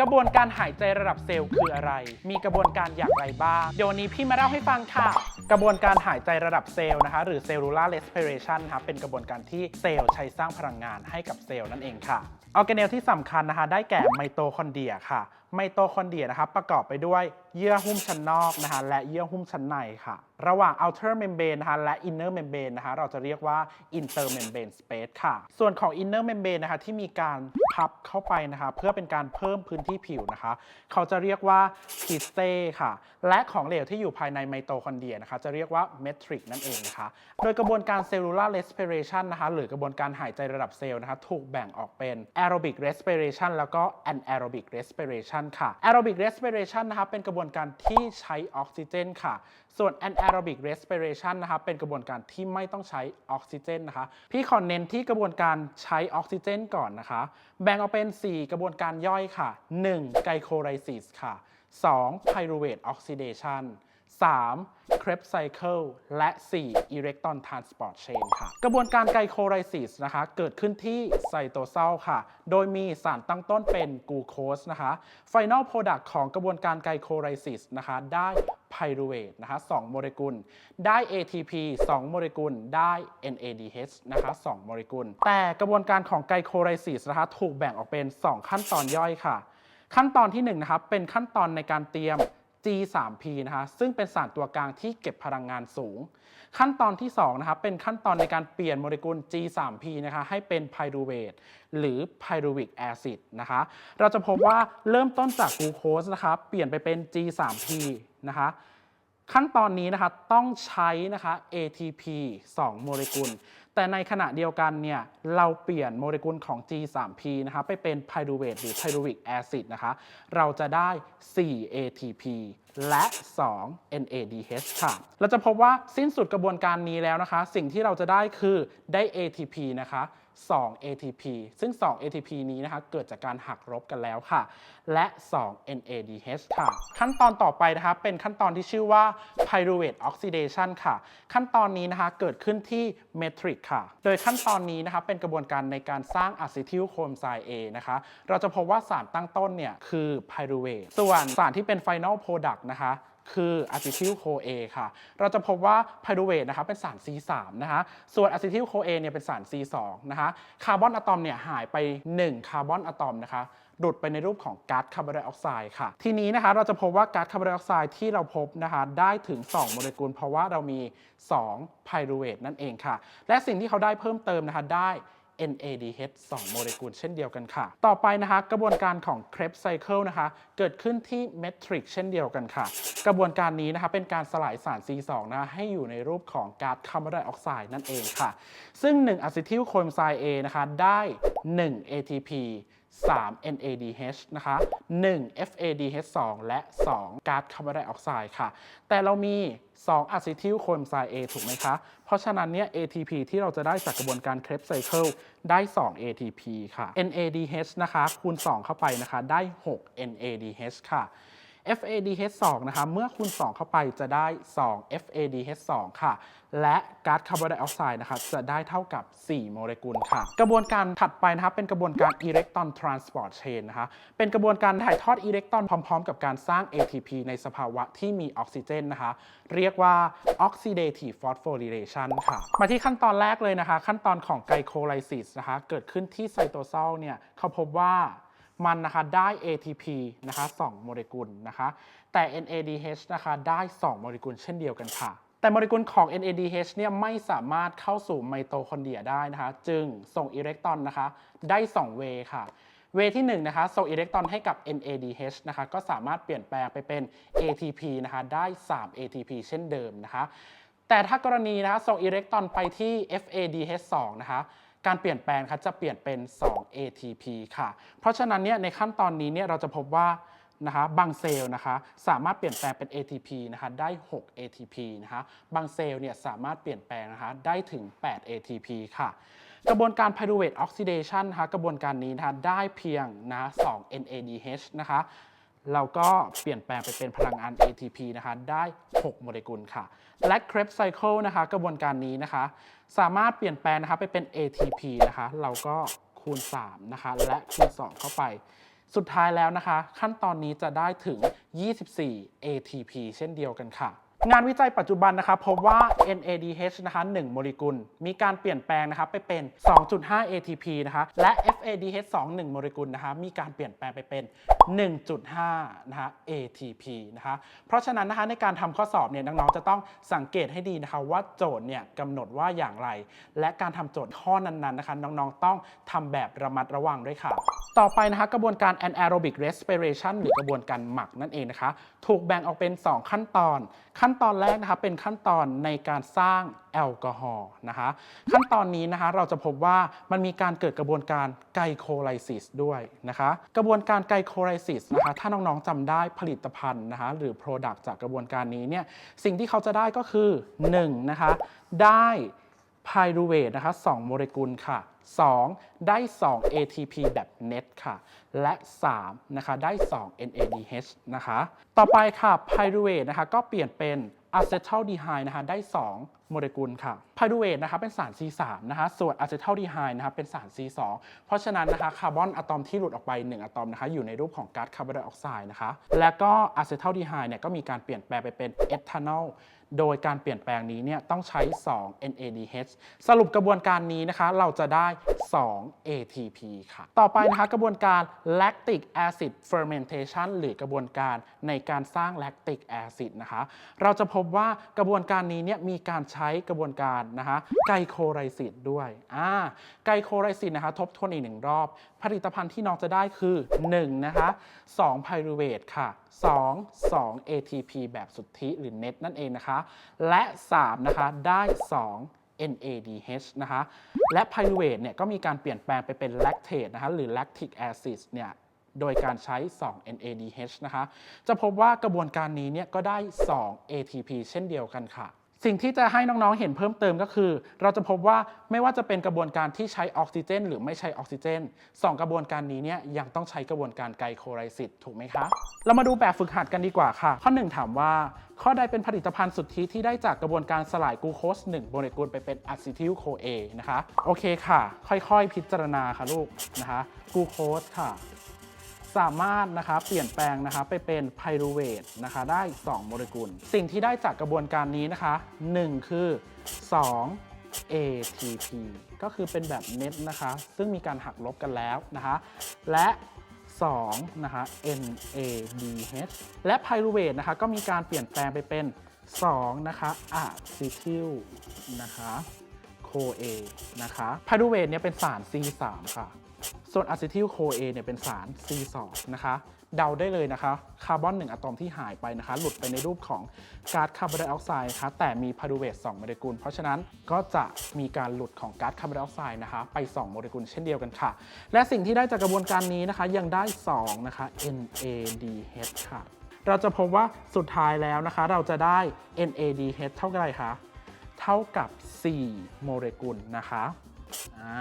กระบวนการหายใจระดับเซลล์คืออะไร มีกระบวนการอย่างไรบ้าง เดี๋ยววันนี้พี่มาเล่าให้ฟังค่ะ กระบวนการหายใจระดับเซลล์นะคะ หรือ cellular respiration นะคะเป็นกระบวนการที่เซลล์ใช้สร้างพลังงานให้กับเซลล์นั่นเองค่ะ ออร์แกเนลที่สำคัญนะคะ ได้แก่ไมโตคอนเดรียค่ะ ไมโตคอนเดรียนะคะประกอบไปด้วย เยื่อหุ้มชั้นนอกนะคะและเยื่อหุ้มชั้นในค่ะ ระหว่าง outer membrane นะคะและ inner membrane นะคะเราจะเรียกว่า inter membrane space ค่ะ ส่วนของ inner membrane นะคะที่มีการพับเข้าไปนะคะเพื่อเป็นการเพิ่มพื้นที่ผิวนะคะ เขาจะเรียกว่า kiste ค่ะ และของเหลวที่อยู่ภายในไมโตคอนเดรียนะคะจะเรียกว่า metric นั่นเองนะคะ โดยกระบวนการ cellular respiration นะคะหรือกระบวนการหายใจระดับเซลล์นะคะถูกแบ่งออกเป็น aerobic respiration แล้วก็ anaerobic respiration ค่ะ aerobic respiration นะคะเป็นกระบวนการที่ใช้ออกซิเจนค่ะ ส่วน anaerobic respiration นะคะเป็นกระบวนการที่ไม่ต้องใช้ออกซิเจนนะคะ พี่ขอเน้นที่กระบวนการใช้ออกซิเจนก่อนนะคะ แบ่งออกเป็น 4 กระบวนการย่อยค่ะ 1. ไกลโคไรซิสค่ะ 2. pyruvate oxidation 3. Krebs cycle และ 4. electron transport chain ค่ะ กระบวนการไกลโคไลซิสนะคะ เกิดขึ้นที่ไซโตเซลค่ะ โดยมีสารตั้งต้นเป็นกูโคสนะคะ Final Product ของกระบวนการไกลโคไลซิสนะคะ ได้ไพรูเวทนะคะ2โมเลกุล ได้ ATP 2 โมเลกุล ได้ NADH นะคะ2โมเลกุล แต่กระบวนการของไกลโคไลซิสนะคะ ถูกแบ่งออกเป็น 2 ขั้นตอนย่อยค่ะ ขั้นตอนที่1นะครับเป็นขั้นตอนในการเตรียม G3P นะคะซึ่งเป็นสารตัวกลางที่เก็บพลังงานสูง ขั้นตอนที่2นะครับเป็นขั้นตอนในการเปลี่ยนโมเลกุล G3P นะคะให้เป็นไพรูเวทหรือไพรูวิกแอซิดนะคะเราจะพบว่าเริ่มต้นจากกลูโคสนะคะเปลี่ยนไปเป็น G3P นะคะขั้นตอนนี้นะคะต้องใช้นะคะ ATP 2 โมเลกุล แต่ในขณะเดียวกันเนี่ยเราเปลี่ยนโมเลกุลของ G3P นะคะไปเป็นไพรูเวตหรือไพรูวิกแอซิดนะคะเราจะได้ 4 ATP และ 2 NADH ค่ะ เราจะพบว่าสิ้นสุดกระบวนการนี้แล้วนะคะ สิ่งที่เราจะได้คือได้ ATP นะคะ 2 ATP ซึ่ง 2 ATP นี้นะคะเกิดจากการหักลบกันแล้วค่ะ และ 2 NADH ค่ะ ขั้นตอนต่อไปนะคะเป็นขั้นตอนที่ชื่อว่า pyruvate oxidation ค่ะ ขั้นตอนนี้นะคะเกิดขึ้นที่ metric ค่ะ โดยขั้นตอนนี้นะคะเป็นกระบวนการในการสร้างอะซิทิลโคมไซเอนะคะ เราจะพบว่าสารตั้งต้นเนี่ยคือ pyruvate ส่วนสารที่เป็น final product นะคะ คืออะซิทิลโคเอค่ะ เราจะพบว่าไพรูเวทนะคะเป็นสาร C3 นะคะส่วนอะซิทิลโคเอเนี่ยเป็นสาร C2 นะคะคาร์บอนอะตอมเนี่ยหายไป 1 คาร์บอนอะตอมนะคะหลุดไปในรูปของก๊าซคาร์บอนไดออกไซด์ค่ะ ทีนี้นะคะเราจะพบว่าก๊าซคาร์บอนไดออกไซด์ที่เราพบนะคะได้ถึง 2 โมเลกุล เพราะว่าเรามี2ไพรูเวทนั่นเองค่ะ และสิ่งที่เขาได้เพิ่มเติมนะคะได้ NADH 2 โมเลกุลเช่นเดียวกันค่ะ ต่อไปนะคะกระบวนการของ Krebs cycle นะคะเกิดขึ้นที่ metric เช่นเดียวกันค่ะ กระบวนการนี้นะคะเป็นการสลายสาร C2 นะะให้อยู่ในรูปของก๊าซคาร์บอนไดออกไซด์นั่นเองค่ะ ซึ่ง1อะซิทิลโคมไซเอนะคะได้ 1 ATP 3 NADH นะคะ 1 FADH2 และ 2 ก๊าซคาร์บอนไดออกไซด์ค่ะ แต่เรามี 2 อะซิทิลโคเอนไซต์ A ถูกไหมคะ เพราะฉะนั้นเนี่ย ATP ที่เราจะได้จากกระบวนการ Krebs cycle ได้ 2 ATP ค่ะ NADH นะคะ คูณ 2 เข้าไปนะคะ ได้ 6 NADH ค่ะ FADH2 นะคะเมื่อคูณ 2 เข้าไปจะได้ 2 FADH2 ค่ะ และก๊าซคาร์บอนไดออกไซด์นะคะจะได้เท่ากับ 4 โมเลกุลค่ะ กระบวนการถัดไปนะคะเป็นกระบวนการ Electron Transport Chain นะคะเป็นกระบวนการถ่ายทอดอิเล็กตรอนพร้อม ๆ กับการสร้าง ATP ในสภาวะที่มีออกซิเจนนะคะ เรียกว่า Oxidative Phosphorylation ค่ะ มาที่ขั้นตอนแรกเลยนะคะ ขั้นตอนของไกลโคไลซิสนะคะเกิดขึ้นที่ไซโตเซลเนี่ยเขาพบว่า มันนะคะได้ ATP นะคะ2โมเลกุลนะคะแต่ NADH นะคะได้ 2 โมเลกุลเช่นเดียวกันค่ะ แต่โมเลกุลของ NADH เนี่ยไม่สามารถเข้าสู่ไมโตคอนเดรียได้นะคะจึงส่งอิเล็กตรอนนะคะได้2เวค่ะเวที่1นะคะส่งอิเล็กตรอนให้กับ NADH นะคะก็สามารถเปลี่ยนแปลงไปเป็น ATP นะคะได้ 3 ATP เช่นเดิมนะคะแต่ถ้ากรณีนะคะส่งอิเล็กตรอนไปที่ FADH2 นะคะ การเปลี่ยนแปลงคะจะเปลี่ยนเป็น 2 ATP ค่ะ เพราะฉะนั้นเนี่ยในขั้นตอนนี้เนี่ยเราจะพบว่านะคะบางเซลล์นะคะสามารถเปลี่ยนแปลงเป็น ATP นะคะได้ 6 ATP นะคะบางเซลล์เนี่ยสามารถเปลี่ยนแปลงนะคะได้ถึง 8 ATP ค่ะ กระบวนการ pyruvate oxidation นะคะกระบวนการนี้นะคะได้เพียงนะ2 NADH นะคะ เราก็เปลี่ยนแปลงไปเป็นพลังงาน ATP นะคะ ได้ 6 โมเลกุลค่ะ และ Krebs cycle นะคะ กระบวนการนี้นะคะ สามารถเปลี่ยนแปลงนะคะไปเป็น ATP นะคะ เราก็คูณ 3 นะคะ และคูณ 2 เข้าไป สุดท้ายแล้วนะคะ ขั้นตอนนี้จะได้ถึง 24 ATP เช่นเดียวกันค่ะ งานวิจัยปัจจุบันนะคะพบว่า NADH นะคะ1โมเลกุล มีการเปลี่ยนแปลงนะคะไปเป็น 2.5 ATP นะคะและ FADH 2 1โมเลกุลนะคะมีการเปลี่ยนแปลงไปเป็น 1.5นะคะ ATP นะคะเพราะฉะนั้นนะคะในการทำข้อสอบเนี่ยน้องๆจะต้องสังเกตให้ดีนะคะว่าโจทย์เนี่ยกำหนดว่าอย่างไร และการทำโจทย์ข้อนั้นๆนะคะน้องๆต้องทำแบบระมัดระวังด้วยค่ะต่อไปนะคะกระบวนการ anaerobic respiration หรือกระบวนการหมักนั่นเองนะคะ ถูกแบ่งออกเป็น 2 ขั้นตอนขั้นตอนแรกนะคะเป็นขั้นตอนในการสร้างแอลกอฮอล์นะคะขั้นตอนนี้นะคะเราจะพบว่ามันมีการเกิดกระบวนการไกโคไลซิสด้วยนะคะกระบวนการไกโคไลซิสนะคะถ้าน้องๆจำได้ผลิตภัณฑ์นะคะหรือ Product จากกระบวนการนี้เนี่ยสิ่งที่เขาจะได้ก็คือ 1. นะคะได้ ไพรูเวทนะคะ2โมเลกุลค่ะ 2. ได้ 2 ATP แบบ net ค่ะ และ 3. นะคะ ได้ 2 NADH นะคะ ต่อไปค่ะไพรูเวทนะคะ ก็เปลี่ยนเป็นอะเซทัลดีไฮนะคะ ได้ 2 โมเลกุลค่ะไพรูเวทนะคะเป็นสาร C3 นะคะส่วนอะเซทัลดีไฮนะคะเป็นสาร C2 เพราะฉะนั้นนะคะคาร์บอนอะตอมที่หลุดออกไป 1 อะตอมนะคะอยู่ในรูปของก๊าซคาร์บอนไดออกไซด์นะคะและก็อะเซทัลดีไฮเนี่ยก็มีการเปลี่ยนแปลงไปเป็นเอทานอลโดยการเปลี่ยนแปลงนี้เนี่ยต้องใช้ 2 NADH สรุปกระบวนการนี้นะคะเราจะได้ 2 ATP ค่ะ ต่อไปนะคะกระบวนการ lactic acid fermentation หรือกระบวนการในการสร้าง lactic acid นะคะเราจะพบว่ากระบวนการนี้เนี่ยมีการใช้กระบวนการนะคะไกโคไรซิสด้วยอ่าไกโคไรซิสนะคะทบทวนอีกหนึ่งรอบ ผลิตภัณฑ์ที่น้องจะได้คือ 1 นะคะ2ไพรูเวทค่ะ 2 2 ATP แบบสุทธิหรือ net นั่นเองนะคะ และ 3 นะคะ ได้ 2 NADH นะคะ และไพรูเวทเนี่ยก็มีการเปลี่ยนแปลงไปเป็น lactate นะคะหรือ lactic acid เนี่ยโดยการใช้ 2 NADH นะคะ จะพบว่ากระบวนการนี้เนี่ยก็ได้ 2 ATP เช่นเดียวกันค่ะ สิ่งที่จะให้น้องๆ เห็นเพิ่มเติมก็คือ เราจะพบว่าไม่ว่าจะเป็นกระบวนการที่ใช้ออกซิเจน หรือไม่ใช้ออกซิเจนสองกระบวนการนี้เนี่ยยังต้องใช้กระบวนการไกลโคไลซิสถูกไหมคะ เรามาดูแบบฝึกหัดกันดีกว่าค่ะ ข้อ 1 ถามว่า ข้อใดเป็นผลิตภัณฑ์สุทธิที่ได้จากกระบวนการสลายกูโคส 1 โมเลกุลไปเป็นอะซิทิลโคเอนะคะ โอเคค่ะ ค่อยๆ พิจารณาค่ะลูกนะคะกูโคสค่ะ สามารถนะคะเปลี่ยนแปลงนะคะไปเป็นไพรูเวทนะคะได้ 2 โมเลกุล สิ่งที่ได้จากกระบวนการนี้นะคะ 1 คือ 2 ATP ก็คือเป็นแบบเน็ตนะคะซึ่งมีการหักลบกันแล้วนะคะและ2นะคะ NADH และไพรูเวทนะคะก็มีการเปลี่ยนแปลงไปเป็น 2 นะคะอะซิทิลนะคะโคเอนะคะไพรูเวทเนี่ยเป็นสาร C3 ค่ะ ส่วนอะซิทิลโคเอเนี่ยเป็นสาร C2 นะคะ เดาได้เลยนะคะคาร์บอน1อะตอมที่หายไปนะคะ หลุดไปในรูปของก๊าซคาร์บอนไดออกไซด์นะคะแต่มีพารูเวท2โมเลกุล เพราะฉะนั้นก็จะมีการหลุดของก๊าซคาร์บอนไดออกไซด์นะคะไป 2 โมเลกุลเช่นเดียวกันค่ะ และสิ่งที่ได้จากกระบวนการนี้นะคะยังได้ 2 นะคะ NADH ค่ะ เราจะพบว่าสุดท้ายแล้วนะคะ เราจะได้ NADH เท่ากับอะไรคะเท่ากับ 4 โมเลกุลนะคะอ่า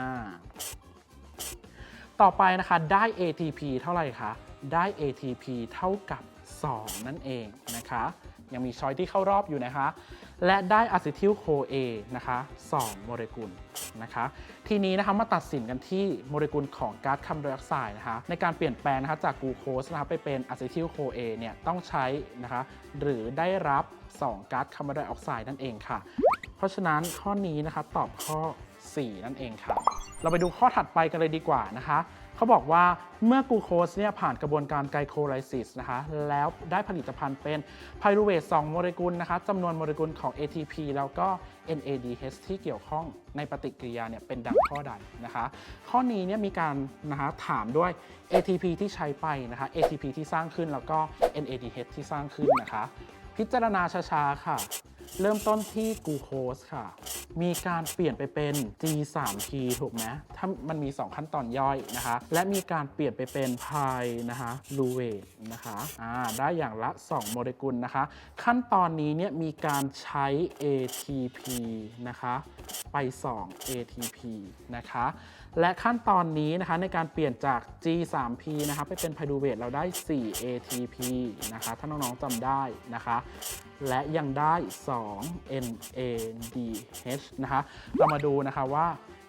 ต่อไปนะคะได้ ATP เท่าไหร่คะ ได้ ATP เท่ากับ 2 นั่นเองนะคะ ยังมีช้อยที่เข้ารอบอยู่นะคะ และได้อะซิทิลโคเอนะคะ2โมเลกุลนะคะ ทีนี้นะคะมาตัดสินกันที่โมเลกุลของก๊าซคาร์บอนไดออกไซด์นะคะ ในการเปลี่ยนแปลงนะคะจากกูโคสนะคะไปเป็นอะซิทิลโคเอเนี่ยต้องใช้นะคะ หรือได้รับ 2ก๊าซคาร์บอนไดออกไซด์นั่นเองค่ะ เพราะฉะนั้นข้อนี้นะคะตอบข้อ 4 นั่นเองค่ะเราไปดูข้อถัดไปกันเลยดีกว่านะคะ เขาบอกว่าเมื่อกูโคสเนี่ยผ่านกระบวนการไกลโคไลซิสนะคะ แล้วได้ผลิตภัณฑ์เป็นไพรูเวท2โมเลกุลนะคะจำนวนโมเลกุลของ ATP แล้วก็ NADH ที่เกี่ยวข้องในปฏิกิริยาเนี่ยเป็นดังข้อใดนะคะ ข้อนี้เนี่ยมีการนะคะถามด้วย ATP ที่ใช้ไปนะคะ ATP ที่สร้างขึ้นแล้วก็ NADH ที่สร้างขึ้นนะคะ พิจารณาช้าๆค่ะ เริ่มต้นที่กูโคสค่ะ มีการเปลี่ยนไปเป็น G3P ถูกไหมถ้ามันมี 2 ขั้นตอนย่อยนะคะ และมีการเปลี่ยนไปเป็นไพนะคะลูเวตนะคะอ่าได้อย่างละ 2 โมเลกุลนะคะ ขั้นตอนนี้เนี่ยมีการใช้ ATP นะคะ ไป 2 ATP นะคะ และขั้นตอนนี้นะคะในการเปลี่ยนจาก G3P นะคะไปเป็นไพรูเวทเราได้ 4 ATP นะคะถ้าน้องๆจำได้นะคะ และยังได้ 2 NADH นะคะเรามาดูนะคะว่า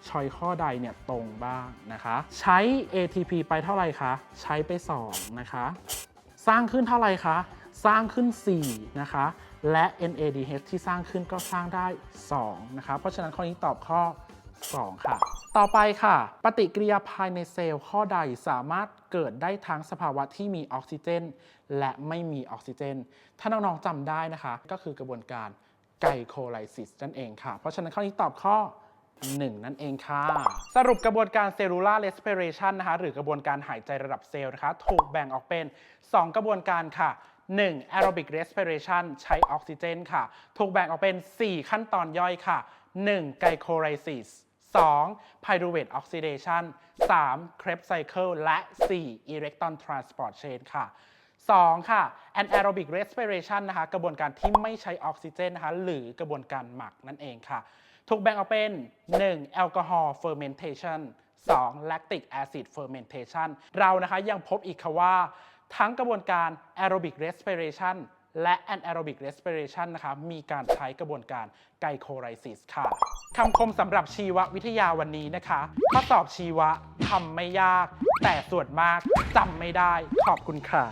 ชอยข้อใดเนี่ยตรงบ้างนะคะ ใช้ ATP ไปเท่าไหร่คะ ใช้ไป 2 นะคะ สร้างขึ้นเท่าไหร่คะ สร้างขึ้น 4 นะคะ และ NADH ที่สร้างขึ้นก็สร้างได้ 2 นะคะ เพราะฉะนั้นข้อนี้ตอบข้อ 2 ค่ะ ต่อไปค่ะ ปฏิกิริยาภายในเซลล์ข้อใดสามารถเกิดได้ทั้งสภาวะที่มีออกซิเจน และไม่มีออกซิเจน ถ้าน้องๆจำได้นะคะ ก็คือกระบวนการไกลโคไลซิสนั่นเองค่ะ เพราะฉะนั้นข้อนี้ตอบข้อ 1 นั่นเองค่ะ สรุปกระบวนการเซลลูลาร์เรส i ิเรชันนะคะ หรือกระบวนการหายใจระดับเซลล์นะคะ ถูกแบ่งออกเป็น 2 กระบวนการค่ะ 1. aerobic respiration ใช้ออกซิเจนค่ะ ถูกแบ่งออกเป็น 4 ขั้นตอนย่อยค่ะ 1. glycolysis 2. pyruvate oxidation 3. Krebs cycle และ 4. electron transport chain ค่ะ 2 ค่ะ anaerobic respiration นะคะ กระบวนการที่ไม่ใช้ออกซิเจนนะคะ หรือกระบวนการหมักนั่นเองค่ะ ถูกแบ่งออกเป็น 1. แอลกอฮอล์ fermentation 2. lactic acid fermentation เรานะคะยังพบอีกค่ะว่า ทั้งกระบวนการ aerobic respiration และ anaerobic respiration นะคะมีการใช้กระบวนการไกโคไรซิสค่ะคำคมสำหรับชีววิทยาวันนี้นะคะข้อสอบชีวะทำไม่ยาก แต่ส่วนมากจำไม่ได้ขอบคุณค่ะ